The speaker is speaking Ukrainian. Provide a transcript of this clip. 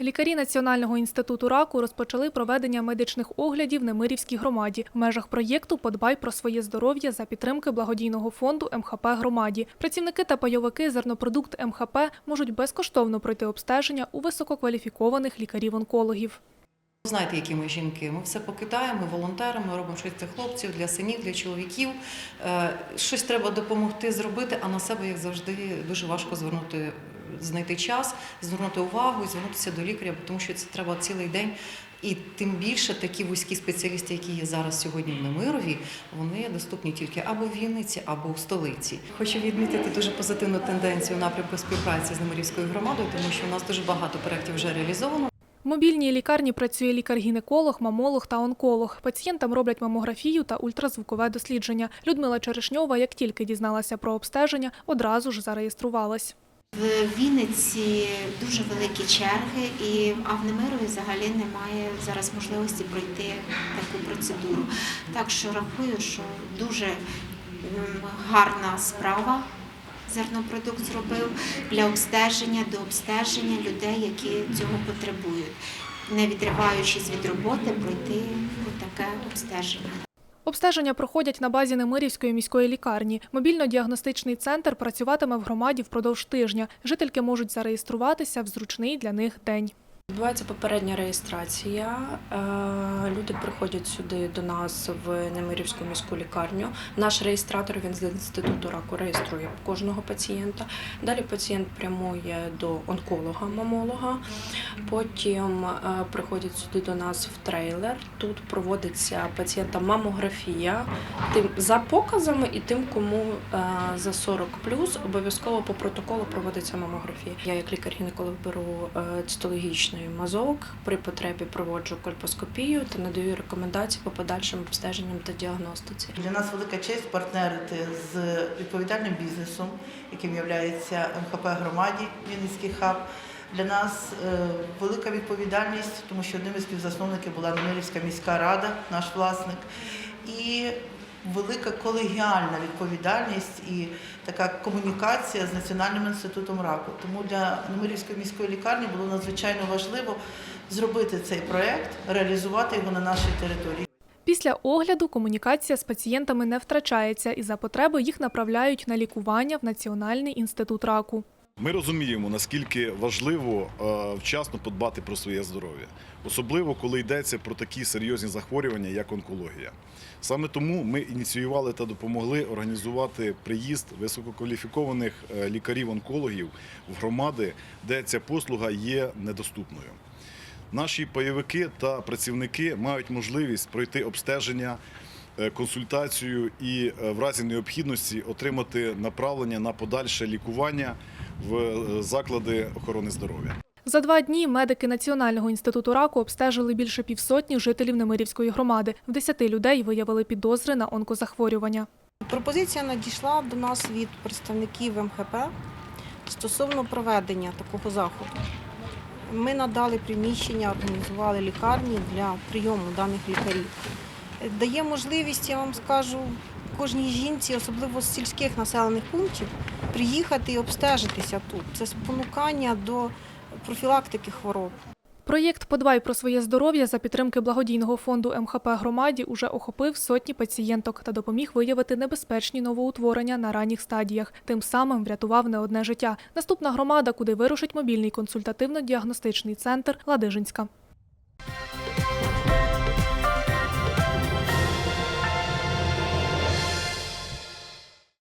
Лікарі Національного інституту раку розпочали проведення медичних оглядів Немирівській громаді. В межах проєкту Подбай про своє здоров'я за підтримки благодійного фонду МХП громаді. Працівники та пайовики зернопродукт МХП можуть безкоштовно пройти обстеження у висококваліфікованих лікарів-онкологів. Знаєте, які ми жінки? Ми все покидаємо, ми волонтери, ми робимо щось для хлопців, для синів, для чоловіків. Е, Щось треба допомогти зробити, а на себе, як завжди, дуже важко звернути, знайти час, звернути увагу і звернутися до лікаря, тому що це треба цілий день. І тим більше такі вузькі спеціалісти, які є зараз сьогодні в Немирові, вони доступні тільки або в Вінниці, або в столиці. Хочу відмітити дуже позитивну тенденцію напрямку співпраці з Немирівською громадою, тому що у нас дуже багато проєктів вже реалізовано. Мобільній лікарні працює лікар-гінеколог, мамолог та онколог. Пацієнтам роблять мамографію та ультразвукове дослідження. Людмила Черешньова, як тільки дізналася про обстеження, одразу ж зареєструвалась. В Вінниці дуже великі черги, і а в Немирові взагалі немає зараз можливості пройти таку процедуру. Так що рахую, що дуже гарна справа зернопродукт зробив для обстеження, до обстеження людей, які цього потребують, не відриваючись від роботи, пройти таке обстеження. Обстеження проходять на базі Немирівської міської лікарні. Мобільно-діагностичний центр працюватиме в громаді впродовж тижня. Жительки можуть зареєструватися в зручний для них день. Відбувається попередня реєстрація. Е, Люди приходять сюди до нас в Немирівську міську лікарню. Наш реєстратор він з інституту раку реєструє кожного пацієнта. Далі пацієнт прямує до онколога-мамолога. Потім е, приходять сюди до нас в трейлер. Тут проводиться пацієнта мамографія тим за показами і тим, кому е, за 40 обов'язково по протоколу проводиться мамографія. Я як лікар-гінеколог беру е, цитологічний мазок, при потребі проводжу кольпоскопію та надаю рекомендації по подальшим обстеженням та діагностиці. Для нас велика честь партнерити з відповідальним бізнесом, яким є МХП громаді Вінницький хаб. Для нас е, велика відповідальність, тому що одним із співзасновників була Немирівська міська рада, наш власник, і велика колегіальна відповідальність і така комунікація з Національним інститутом раку. Тому для Немирівської міської лікарні було надзвичайно важливо зробити цей проект, реалізувати його на нашій території. Після огляду комунікація з пацієнтами не втрачається і за потреби їх направляють на лікування в Національний інститут раку. Ми розуміємо, наскільки важливо е, вчасно подбати про своє здоров'я, особливо коли йдеться про такі серйозні захворювання, як онкологія. Саме тому ми ініціювали та допомогли організувати приїзд висококваліфікованих е, лікарів-онкологів в громади, де ця послуга є недоступною. Наші пайовики та працівники мають можливість пройти обстеження, консультацію і е, в разі необхідності отримати направлення на подальше лікування в е, заклади охорони здоров'я. За два дні медики Національного інституту раку обстежили більше півсотні жителів Немирівської громади. В десяти людей виявили підозри на онкозахворювання. Пропозиція надійшла до нас від представників МХП стосовно проведення такого заходу. Ми надали приміщення, організували лікарні для прийому даних лікарів. Дає можливість, я вам скажу, кожній жінці, особливо з сільських населених пунктів, приїхати і обстежитися тут. Це спонукання до профілактики хвороб. Проєкт Подбай про своє здоров'я за підтримки благодійного фонду МХП громаді уже охопив сотні пацієнток та допоміг виявити небезпечні новоутворення на ранніх стадіях. Тим самим врятував не одне життя. Наступна громада, куди вирушить мобільний консультативно-діагностичний центр Ладижинська.